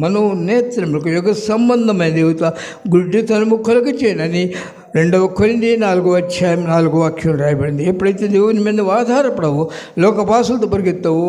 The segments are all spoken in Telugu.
మనోనేత్రములకు యుగ సంబంధమైన దేవత గుడ్డితనము కొరకు చేయనని రెండవ కొరింది నాలుగో అధ్యాయం నాలుగో వాక్యం రాయబడింది. ఎప్పుడైతే దేవుని మీద నువ్వు ఆధారపడవు లోక భాషలతో పరిగెత్తావో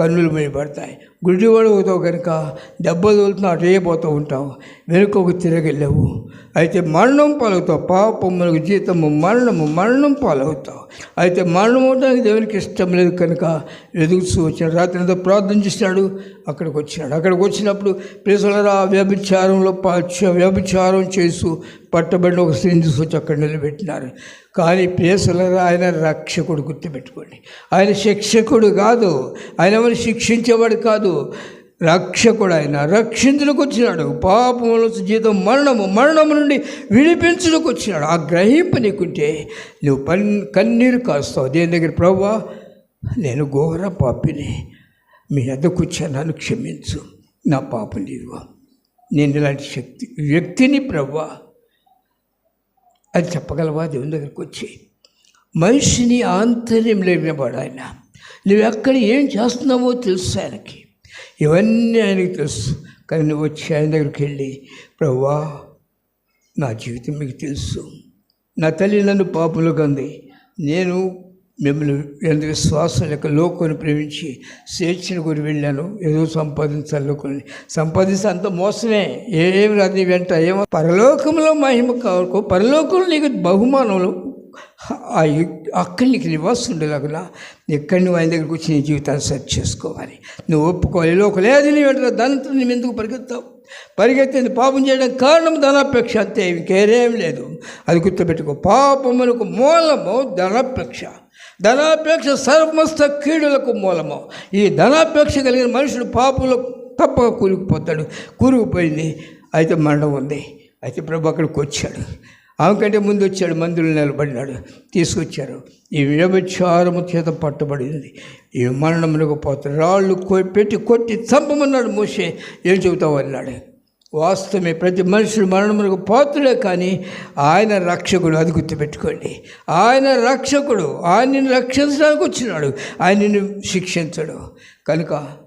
కన్నులు మేయబడతాయి గుడ్డివాడు అవుతావు కనుక దెబ్బలు తోలుతున్నా అటే పోతూ ఉంటావు? వెనుకకు తిరగలేవు. అయితే మరణం పాలవుతావు. పాపములకు జీతము మరణము మరణం పాలవుతావు. అయితే మరణం అవడానికి దేవునికి ఇష్టం లేదు కనుక ఎదుగుతూ వచ్చాడు రాత్రి అంతా ప్రార్థన చేసినాడు. అక్కడికి వచ్చినాడు. అక్కడికి వచ్చినప్పుడు ప్రేసలరా వ్యభిచారంలో వ్యభిచారం చేస్తూ పట్టబడిన ఒక స్త్రీని తీసుకొచ్చి అక్కడ నిలబెట్టినారు. కానీ ప్రేసలరా ఆయన రక్షకుడు గుర్తుపెట్టుకోండి. ఆయన శిక్షకుడు కాదు. ఆయన ఎవరు శిక్షించేవాడు కాదు. రక్షకుడు ఆయన. రక్షించులకు వచ్చినాడు. పాపముల జీతం మరణము మరణము నుండి విడిపించుటకు వచ్చినాడు. ఆ గ్రహింపు నీకుంటే నువ్వు పన్ కన్నీరు కాస్తావు. దేని దగ్గర ప్రభా నేను ఘోర పాపిని. మీ ఎద్దకు వచ్చాను నన్ను క్షమించు. నా పాపం నీవు నేను ఇలాంటి శక్తి వ్యక్తిని ప్రభా అది చెప్పగలవా? దేవుని దగ్గరికి వచ్చి మనిషిని ఆంతర్యం లేనివాడు ఆయన. నువ్వు ఎక్కడ ఏం చేస్తున్నావో తెలుసు ఆయనకి. ఇవన్నీ ఆయనకి తెలుసు. కానీ నువ్వు వచ్చి ఆయన దగ్గరికి వెళ్ళి ప్రవ్వా నా జీవితం మీకు తెలుసు. నా తల్లి నన్ను పాపలు కంది నేను మిమ్మల్ని ఎంత విశ్వాసం లేక లోకుని ప్రేమించి స్వేచ్ఛను గురి వెళ్ళాను ఏదో సంపాదించాలి లోకుని. సంపాదిస్తే అంత మోసమే. ఏమి రాదు వెంట. ఏమో పరలోకంలో మహిమ కావకు. పరలోకంలో నీకు బహుమానంలో అక్కడి అక్కడ నీకు నివాసం ఉండేలాగా ఎక్కడ నువ్వు ఆయన దగ్గరికి వచ్చి నీ జీవితాన్ని సెట్ చేసుకోవాలి. నువ్వు ఒప్పుకోవాలి. లోకం లేదు నీ వెంట. దానితో నువ్వు ఎందుకు పరిగెత్తావు? పరిగెత్తింది పాపం చేయడం కారణం ధనాపేక్ష అంతే. ఇంకేరేం లేదు. అది గుర్తుపెట్టుకో. పాపములకు మూలము ధనాపేక్ష ధనాపేక్ష సర్వస్థ కీడులకు మూలము. ఈ ధనాపేక్ష కలిగిన మనుషుడు పాపులు తప్పక కూరుకుపోతాడు. కూరుకుపోయింది అయితే మరణం ఉంది. అయితే ప్రభు అక్కడికి వచ్చాడు. ఆమె కంటే ముందు వచ్చాడు మందులు నిలబడినాడు. తీసుకొచ్చారు. ఈ వ్యభిచారము చేత పట్టబడింది. ఈ మరణములకు పోతాడు రాళ్ళు పెట్టి కొట్టి చంపమన్నాడు మోసే ఏం చెబుతావు అన్నాడు. వాస్తవమే ప్రతి మనుషుడు మరణములకు పాత్రుడే కానీ ఆయన రక్షకుడు అది గుర్తుపెట్టుకోండి. ఆయన రక్షకుడు ఆయనని రక్షించడానికి వచ్చినాడు ఆయనను శిక్షించడు. కనుక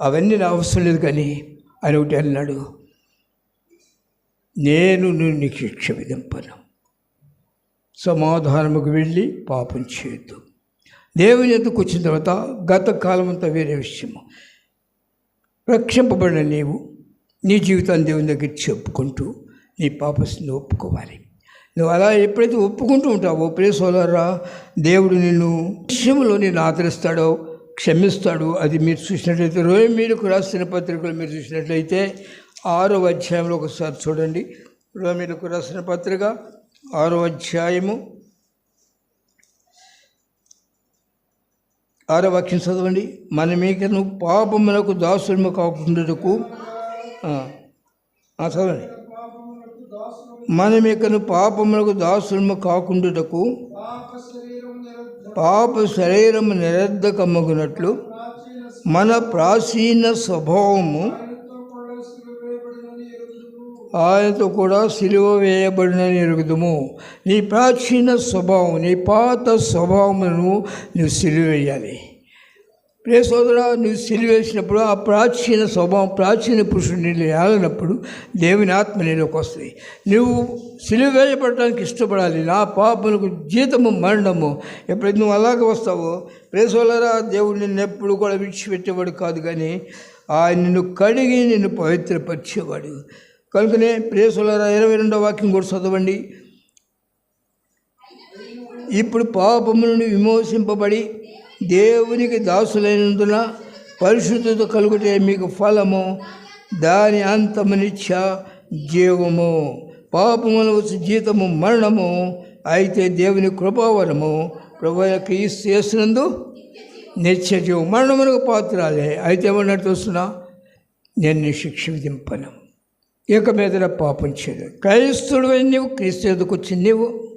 అవన్నీ నా అవసరం లేదు కానీ ఆయన ఒకటి అన్నాడు నేను నిన్ను శిక్ష విధింపను సమాధానముకు వెళ్ళి పాపం చేయొద్దు. దేవుని ఎందుకు వచ్చిన తర్వాత గత కాలం అంతా వేరే విషయము. రక్షింపబడిన నీవు నీ జీవితాన్ని దేవుని దగ్గర చెప్పుకుంటూ నీ పాపస్ని ఒప్పుకోవాలి. నువ్వు అలా ఎప్పుడైతే ఒప్పుకుంటూ ఉంటావో ప్రేసోలరా దేవుడు నిన్ను విషయంలో నేను ఆదరిస్తాడో క్షమిస్తాడు అది మీరు చూసినట్లయితే రోయ మీరుకు రాసిన పత్రికలు మీరు చూసినట్లయితే ఆరో అధ్యాయంలో ఒకసారి చూడండి. రోమిలకు రాసిన పత్రిక ఆరో అధ్యాయము ఆరో వాక్యం చదవండి. మన మీకను పాపములకు దాసులము కాకుండాకు చదవండి. మన పాపములకు దాసులము కాకుండాటకు పాప శరీరము నిరర్ధకమ్మగునట్లు మన ప్రాచీన స్వభావము ఆయనతో కూడా సిలువ వేయబడినని ఎరుగుదము. నీ ప్రాచీన స్వభావం నీ పాత స్వభావమును నువ్వు సిలువ వేయాలి. ప్రే సోదర నువ్వు సిలివేసినప్పుడు ఆ ప్రాచీన స్వభావం ప్రాచీన పురుషుడు నీళ్ళు ఏలనప్పుడు దేవుని ఆత్మ నీలోకి వస్తుంది నువ్వు సిలువ వేయబడటానికి ఇష్టపడాలి. నా పాపలకు జీతము మరణము. ఎప్పుడైతే నువ్వు అలాగే వస్తావో ప్రేసోలరా సోదరా దేవుడు నిన్ను ఎప్పుడు కూడా విడిచిపెట్టేవాడు కాదు కానీ ఆయన నిన్ను కడిగి నిన్ను పవిత్రపరిచేవాడు. కనుకనే ప్రేసులరా ఇరవై రెండో వాక్యం కూడా చదవండి. ఇప్పుడు పాపము నుండి విమోచింపబడి దేవునికి దాసులైనందున పరిశుద్ధత కలుగుటే మీకు ఫలము దాని అంతమునిచ్చ జీవము. పాపమును వచ్చి జీతము మరణము అయితే దేవుని కృపావరము ప్రభు యొక్క ఈ చేసినందు నిత్య జీవం మరణమునకు పాత్రాలే. అయితే ఏమన్నట్టు చూస్తున్నా నేను శిక్ష విధింపను ఇక మీద పాపం చేయలేదు. క్రైస్తుడు నీవు క్రీస్తు ఎదుకు నీవు.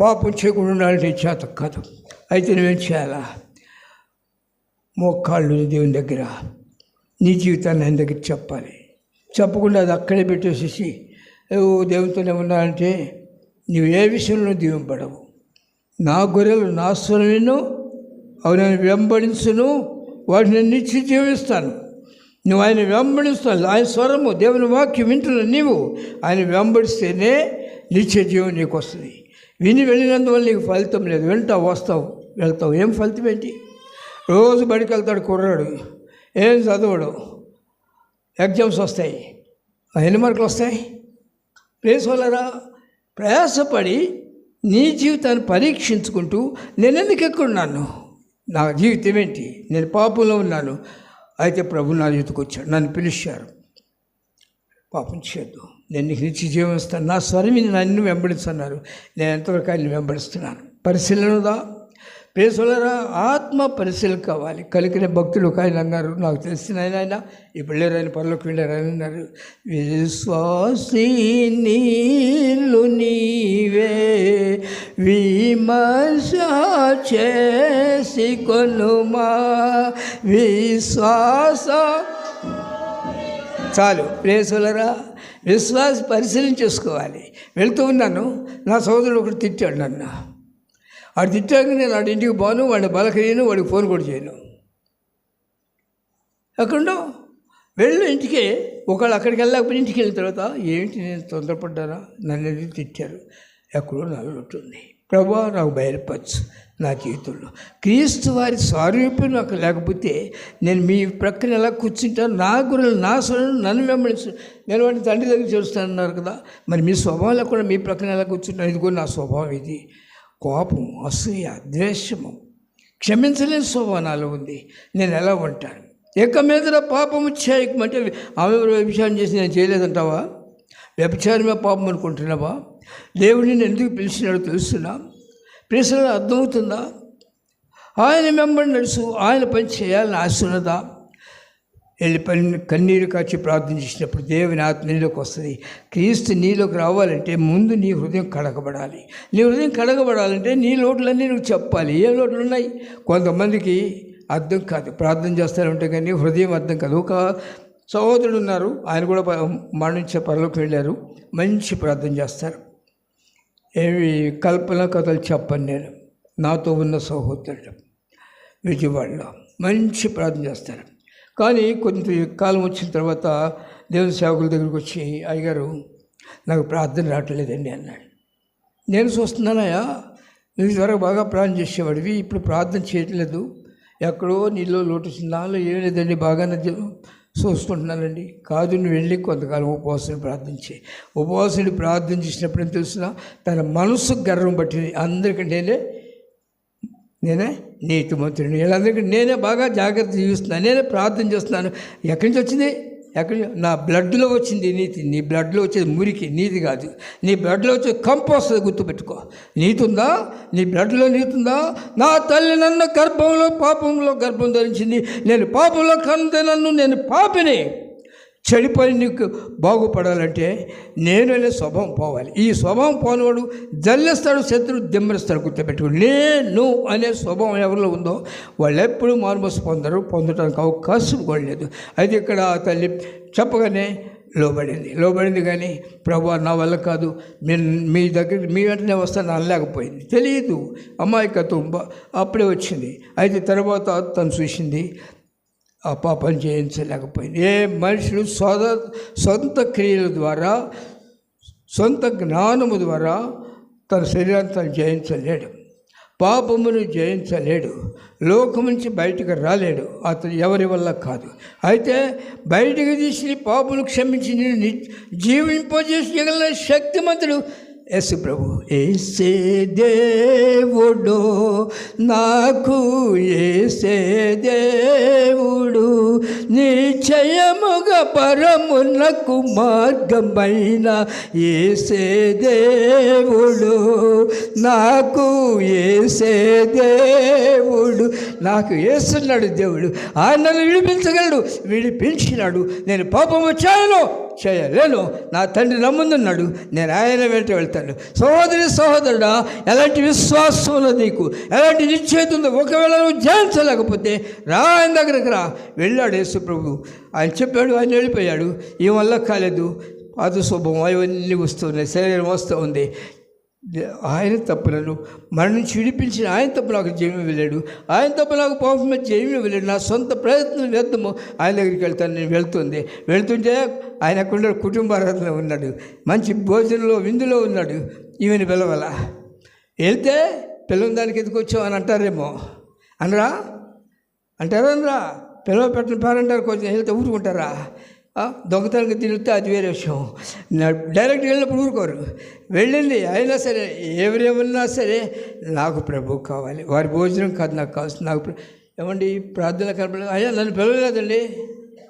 పాపం చేయకుండా ఉండాలంటే చేత కాదు అయితే నువ్వేం చేయాలా? మోకాళ్ళు దేవుని దగ్గర. నీ జీవితాన్ని ఆయన దగ్గర చెప్పాలి. చెప్పకుండా అది అక్కడే పెట్టేసేసి ఓ దేవునితోనే ఉన్నానంటే నువ్వు ఏ విషయంలో దీవింపడవు నా గొర్రెలు నా స్వరమేను అవి నేను వెంబడించును వాటిని నిత్య జీవిస్తాను. నువ్వు ఆయన వెంబడిస్తాను ఆయన స్వరము దేవుని వాక్యం వింటున్న నీవు ఆయన వెంబడిస్తేనే నిత్య జీవం నీకు వస్తుంది. విని వెళ్ళినందువల్ల నీకు ఫలితం లేదు. వెళ్తావు వస్తావు వెళ్తావు. ఏం ఫలితం ఏంటి? రోజు బడికి వెళ్తాడు కుర్రాడు. ఏం చదవడు? ఎగ్జామ్స్ వస్తాయి. ఎన్ని మార్కులు వస్తాయి? ప్లేస్ వల్లరా ప్రయాసపడి నీ జీవితాన్ని పరీక్షించుకుంటూ నేను ఎందుకు ఎక్కున్నాను నా జీవితం ఏంటి? నేను పాపంలో ఉన్నాను. అయితే ప్రభు నా జీవితకు వచ్చాడు. నన్ను పిలిచారు. పాపం చేద్దాం. నేను నీకు నిత్య జీవం ఇస్తాను. నా స్వరమి నన్ను వెంబడిస్తున్నారు. నేను ఎంతవరకు ఆయన వెంబడిస్తున్నాను? పరిశీలనదా? ప్రేసులరా ఆత్మ పరిశీలన కావాలి. కలిగిన భక్తులు ఒక ఆయన అన్నారు. నాకు తెలిసిన ఆయన ఆయన. ఇప్పుడు లేరు ఆయన పనులకు వెళ్ళారు. ఆయన అన్నారు విశ్వాసి నీళ్ళు నీవే. విమర్శ చేసి కొనుమా. విశ్వాస చాలు. ప్రేసులరా విశ్వాస పరిశీలన చేసుకోవాలి వెళ్తూ ఉన్నాను. నా సోదరుడు ఒకటి తిట్టాడు నన్ను. వాడు తిట్టాక నేను వాడి ఇంటికి పోను వాడిని బలకరియను వాడికి ఫోన్ కూడా చేయను. ఎక్కడుండో వెళ్ళిన ఇంటికి. ఒకళ్ళు అక్కడికి వెళ్ళకపోతే ఇంటికి వెళ్ళిన తర్వాత ఏంటి నేను తొందరపడ్డారా నన్ను తిట్టారు? ఎక్కడో నల్లొట్టుంది ప్రభా నాకు బయలుపరచు నా జీవితంలో. క్రీస్తు వారి స్వారూప్యం నాకు లేకపోతే నేను మీ ప్రక్కన ఎలా కూర్చుంటాను? నా గురులు నా స్వరం నన్ను మిమ్మల్ని నేను వాడిని తండ్రి దగ్గర చేస్తానన్నారు కదా. మరి మీ స్వభావంలో కూడా మీ ప్రక్కన ఎలా కూర్చుంటాను? ఇది కూడా నా స్వభావం ఇది. కోపం అసూయ ద్వేషము క్షమించలేని స్వభావం నాలో ఉంది. నేను ఎలా ఉంటాను? ఎక్క మీద పాపము చేయకమంటే ఆమె వ్యభిచారం చేసి నేను చేయలేదంటావా? వ్యభిచారమే పాపం అనుకుంటున్నావా? దేవుడిని నేను ఎందుకు పిలిచినాడో తెలుస్తున్నా పిలిచిన అర్థమవుతుందా? ఆయన మెంబర్ నడుసు ఆయన పని చేయాలని ఆశ ఉన్నదా? వెళ్ళి పని కన్నీరు కాచి ప్రార్థన చేసినప్పుడు దేవుని ఆత్మ నీలోకి వస్తుంది. క్రీస్తు నీలోకి రావాలంటే ముందు నీ హృదయం కడగబడాలి. నీ హృదయం కడగబడాలంటే నీ లోట్లన్నీ నువ్వు చెప్పాలి. ఏ లోట్లు ఉన్నాయి? కొంతమందికి అర్థం కాదు. ప్రార్థన చేస్తారంటే కానీ హృదయం అర్థం కాదు. ఒక సహోదరుడు ఉన్నారు. ఆయన కూడా మరణించే పరలోకి వెళ్ళారు. మంచి ప్రార్థన చేస్తారు. ఏవి కల్పన కథలు చెప్పను నేను. నాతో ఉన్న సహోదరుడు విజయవాడలో మంచి ప్రార్థన చేస్తారు. కానీ కొంత కాలం వచ్చిన తర్వాత దేవుని సేవకుల దగ్గరికి వచ్చి అయ్యగారు నాకు ప్రార్థన రావట్లేదండి అన్నాడు. నేను చూస్తున్నానయ్యా నువ్వు ఇదివరకు బాగా ప్రార్థన చేసేవాడివి ఇప్పుడు ప్రార్థన చేయట్లేదు. ఎక్కడో నీలో లోటు నాలో ఏం లేదండి బాగానే చూసుకుంటున్నానండి కాదు నువ్వు వెళ్ళి కొంతకాలం ఉపవాసం ప్రార్థించి. ఉపవాసుని ప్రార్థన చేసినప్పుడు ఏం తెలుసిన తన మనసు గర్వం పట్టింది. అందరికంటేనే నేనే నీతిమంతుడిని. వీళ్ళందరికీ నేనే బాగా జాగ్రత్త జీవిస్తున్నాను నేనే ప్రార్థన చేస్తున్నాను. ఎక్కడి నుంచి వచ్చింది? ఎక్కడ నా బ్లడ్లో వచ్చింది నీతి నీ బ్లడ్లో వచ్చేది మురికి నీతి కాదు. నీ బ్లడ్లో వచ్చే కంపోస్ట్ గుర్తుపెట్టుకో. నీతి ఉందా? నీ బ్లడ్లో నీతి ఉందా? నా తల్లి నన్ను గర్భంలో పాపంలో గర్భం ధరించింది. నేను పాపంలో కందే నన్ను నేను పాపిని. చెడిపోయి నీకు బాగుపడాలంటే నేను అనే స్వభావం పోవాలి. ఈ స్వభావం పోనివాడు జల్లేస్తాడు శత్రువు దిమ్మరిస్తాడు గుర్తుపెట్టుకుని నేను అనే స్వభావం ఎవరిలో ఉందో వాళ్ళు ఎప్పుడు మార్మస్ పొందరు పొందడానికి అవకాశం కూడా లేదు. అయితే ఇక్కడ తల్లి చెప్పగానే లోబడింది. లోబడింది కానీ ప్రభు నా వల్ల కాదు. మీరు మీ దగ్గర మీ వెంటనే వస్తాను అనలేకపోయింది తెలియదు అమాయకత్వం అప్పుడే వచ్చింది. అయితే తర్వాత తను చూసింది ఆ పాపం చేయించలేకపోయింది. ఏ మనుషులు సొద సొంత క్రియల ద్వారా సొంత జ్ఞానము ద్వారా తన శరీరాన్ని తను జయించలేడు. పాపమును జయించలేడు. లోకం నుంచి బయటకు రాలేడు. అతను ఎవరి వల్ల కాదు. అయితే బయటకు తీసి పాపను క్షమించి నిన్ను జీవింపజేసి శక్తిమంతుడు యేసు ప్రభు ఏసే దేవుడు నాకు ఏసే దేవుడు నిశ్చయముగా పరమునకు మార్గమైన ఏసే దేవుడు నాకు ఏసే దేవుడు నాకు ఏసున్నాడు దేవుడు. ఆయన నన్ను విడిపించగలడు విడిపించినాడు. నేను పాపము చేయను. చేయలేను. నా తండ్రి నమ్ముందున్నాడు నేను ఆయన వెంట వెళ్తాను. సహోదరి సహోదరుడా ఎలాంటి విశ్వాసం ఉన్నది నీకు? ఎలాంటి నిశ్చయిత ఉందో ఒకవేళ నువ్వు జాయించలేకపోతే రా ఆయన దగ్గరికి రా. వెళ్ళాడు యేసు ప్రభు. ఆయన చెప్పాడు ఆయన వెళ్ళిపోయాడు. ఈ వల్ల కాలేదు. పాత శుభం అవన్నీ వస్తున్నాయి శరీరం వస్తూ ఉంది. ఆయన తప్పులను మరణించి నుంచి విడిపించిన ఆయన తప్పు నాకు జయమే వెళ్ళాడు. ఆయన తప్పు నాకు పాపం జయమే వెళ్ళాడు. నా సొంత ప్రయత్నం వ్యర్థము. ఆయన దగ్గరికి వెళ్తాను నేను వెళ్తుంది. వెళ్తుంటే ఆయన అక్కడ కుటుంబారాధనలో ఉన్నాడు. మంచి భోజనంలో విందులో ఉన్నాడు. ఈమెను పిలవాల. వెళ్తే పిల్లల దానికి ఎందుకు వచ్చావు అని అంటారేమో. అనరా? అంటారా అనరా? పిలవ పెట్టిన పేరంటారు కొంచెం వెళ్తే ఊరుకుంటారా? దొంగతనంగా తిరిగితే అది వేరే విషయం. డైరెక్ట్ వెళ్ళినప్పుడు ఊరుకోరు. వెళ్ళింది అయినా సరే ఎవరేమన్నా సరే నాకు ప్రభు కావాలి. వారి భోజనం కాదు నాకు కావాల్సింది నాకు ఏమండి ప్రార్థన కనపడ అయ్యా నన్ను పిలవలేదండి.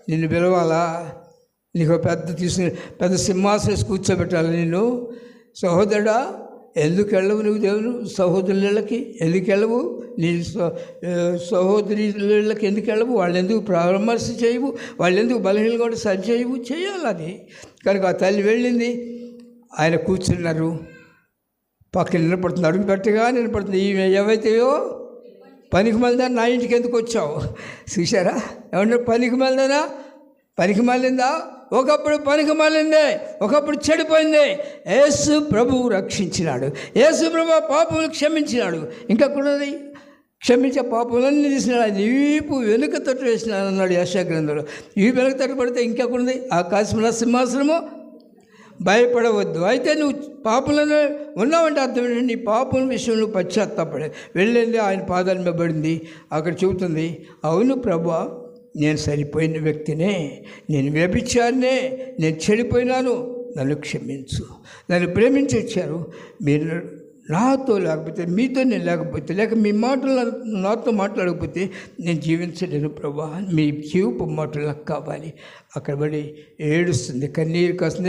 నిన్ను పిలవాలా? నీకు పెద్ద తీసుకుని పెద్ద సింహాసనం కూర్చోబెట్టాలి నేను సహోదరుడా ఎందుకు వెళ్ళవు నువ్వు దేవుని సహోదరులకి ఎందుకు వెళ్ళవు? నీ సహోదరులకి ఎందుకు వెళ్ళవు? వాళ్ళు ఎందుకు పరామర్శ చేయవు? వాళ్ళు ఎందుకు బలహీనగా కూడా సరి చేయవు? చేయాలి అది. కనుక ఆ తల్లి వెళ్ళింది. ఆయన కూర్చున్నారు. పక్కన నిలబడుతుంది. అడుగు పెట్టగా నిలబడుతుంది. ఈమె ఏవైతేయో పనికి మళ్ళీ నా ఇంటికి ఎందుకు వచ్చావు? చూసారా ఏమన్నా పనికి మళ్ళీనా పనికి మళ్ళిందా ఒకప్పుడు పనికి మాలిందే ఒకప్పుడు చెడిపోయింది. యేసు ప్రభువు రక్షించినాడు. యేసు ప్రభు పాపములు క్షమించినాడు. ఇంకా ఉన్నది క్షమించే పాపములన్నీ తీసినాడు. ఆయన వీపు వెనుక తట్టు వేసినాడు అన్నాడు యశా గ్రంథంలో. ఈ వెనుక తట్టు పడితే ఇంకా ఇంకెక్కడుంది ఆకాశమున సింహాసనము? భయపడవద్దు. అయితే నువ్వు పాపులను ఉన్నావంటే అర్థం ఏంటంటే నీ పాపం విషయంలో పశ్చాత్తాపడే వెళ్ళింది ఆయన పాదాలు మీద పడింది. అక్కడ చెబుతుంది అవును ప్రభా నేను సరిపోయిన వ్యక్తినే నేను వ్యభిచారినే నేను చెడిపోయినాను. నన్ను క్షమించు. నన్ను ప్రేమించి వచ్చారు మీరు నాతో లేకపోతే మీతో నేను లేకపోతే లేక మీ మాటలు నాతో మాట్లాడకపోతే నేను జీవించలేను ప్రభా. మీ జీవపు మాటలు నాకు కావాలి. అక్కడ పడి ఏడుస్తుంది కన్నీరు కాస్తుంది.